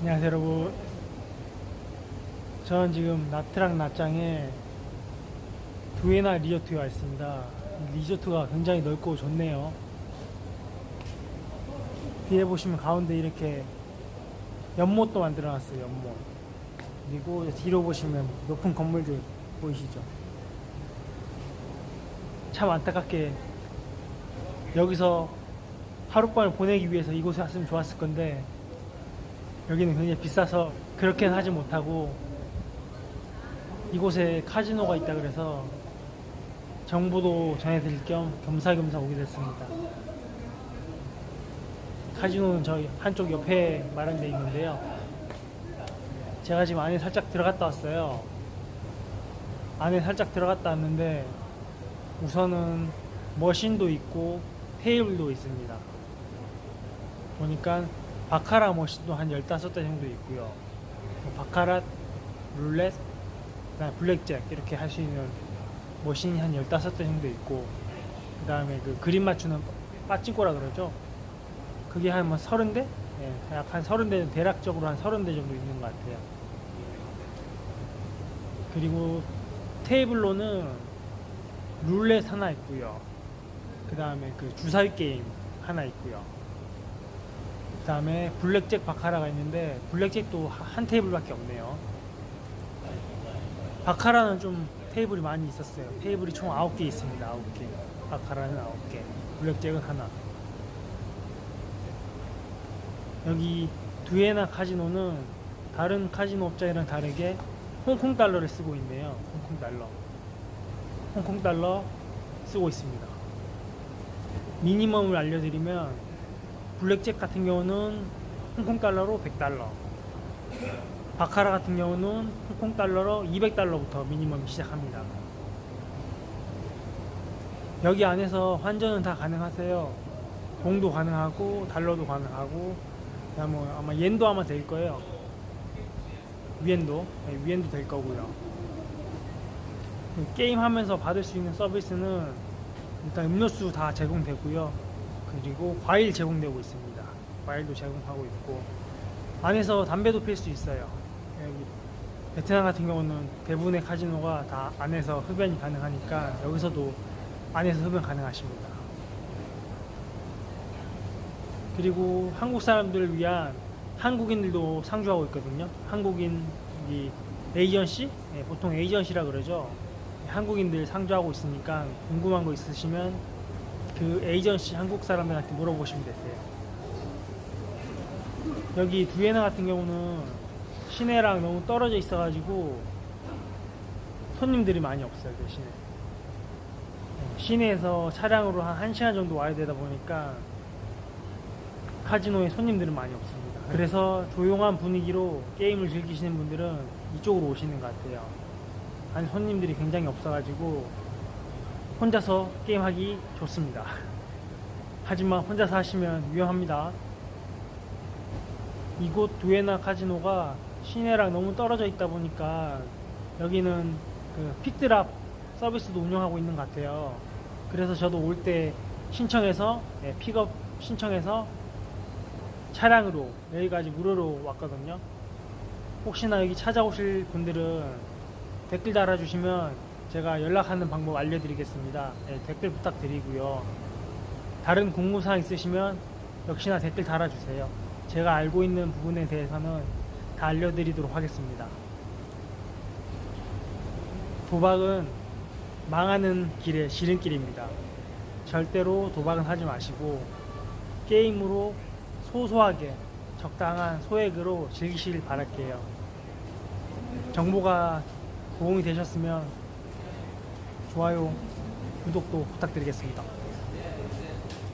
안녕하세요 여러분. 저는 지금 나트랑 나짱에 두에나 리조트에 와 있습니다. 이 리조트가 굉장히 넓고 좋네요. 뒤에 보시면 가운데 이렇게 연못도 만들어 놨어요 연못. 그리고 뒤로 보시면 높은 건물들 보이시죠? 참 안타깝게 여기서 하룻밤을 보내기 위해서 이곳에 왔으면 좋았을 건데 여기는 굉장히 비싸서 그렇게는 하지 못하고 이곳에 카지노가 있다 그래서 정보도 전해드릴 겸 겸사겸사 오게 됐습니다. 카지노는 저희 한쪽 옆에 마련되어 있는데요. 제가 지금 안에 살짝 들어갔다 왔어요. 안에 살짝 들어갔다 왔는데 우선은 머신도 있고 테이블도 있습니다. 보니까 바카라 머신도 한 15대 정도 있고요. 뭐 바카라, 룰렛, 블랙잭 이렇게 있는 머신이 한 15대 정도 있고 그 다음에 그 그림 맞추는 빠찡꼬라 그러죠. 그게 한뭐 30대? 예, 약한 30대 대략적으로 한 30대 정도 있는 것 같아요. 그리고 테이블로는 룰렛 하나 있고요. 그 다음에 그 주사위 게임 하나 있고요. 그 다음에 블랙잭 바카라가 있는데 블랙잭도 하- 한 테이블밖에 없네요. 바카라는 좀 테이블이 많이 있었어요. 테이블이 총 9개 있습니다. 9개. 바카라는 9개. 블랙잭은 하나. 여기 두에나 카지노는 다른 카지노 업자이랑 다르게 홍콩 달러를 쓰고 있네요. 홍콩 달러. 홍콩 달러 쓰고 있습니다. 미니멈을 알려드리면 블랙잭 같은 경우는 홍콩 달러로 100달러. 바카라 같은 경우는 홍콩 달러로 200달러부터 미니멈 시작합니다. 여기 안에서 환전은 다 가능하세요. 동도 가능하고 달러도 가능하고 뭐 아마 옌도 아마 될 거예요. 위엔도 네, 위엔도 될 거고요. 게임 하면서 받을 수 있는 서비스는 일단 음료수 다 제공되고요. 그리고 과일 제공되고 있습니다. 과일도 제공하고 있고 안에서 담배도 필 수 있어요. 여기 베트남 같은 경우는 대부분의 카지노가 다 안에서 흡연이 가능하니까 여기서도 안에서 흡연 가능하십니다. 그리고 한국 사람들을 위한 한국인들도 상주하고 있거든요. 한국인 이 에이전시, 예, 보통 에이전시라 그러죠. 한국인들 상주하고 있으니까 궁금한 거 있으시면 그 에이전시 한국 사람들한테 물어보시면 되세요. 여기 두에나 같은 경우는 시내랑 너무 떨어져 있어가지고 손님들이 많이 없어요 대신에 네, 시내에서 차량으로 한 1시간 정도 와야 되다 보니까 카지노에 손님들은 많이 없습니다. 그래서 조용한 분위기로 게임을 즐기시는 분들은 이쪽으로 오시는 것 같아요. 한 손님들이 굉장히 없어가지고 혼자서 게임하기 좋습니다 하지만 혼자서 하시면 위험합니다 이곳 두에나 카지노가 시내랑 너무 떨어져 있다 보니까 여기는 그 픽드랍 서비스도 운영하고 있는 것 같아요. 그래서 저도 올 때 신청해서 네, 픽업 신청해서 차량으로 여기까지 무료로 왔거든요. 혹시나 여기 찾아오실 분들은 댓글 달아주시면 제가 연락하는 방법 알려드리겠습니다. 네, 댓글 부탁드리고요. 다른 궁금사항 있으시면 역시나 댓글 달아주세요. 제가 알고 있는 부분에 대해서는 다 알려드리도록 하겠습니다. 도박은 망하는 길의 지름길입니다. 절대로 도박은 하지 마시고 게임으로 소소하게 적당한 소액으로 즐기시길 바랄게요. 정보가 도움이 되셨으면 좋아요, 구독도 부탁드리겠습니다.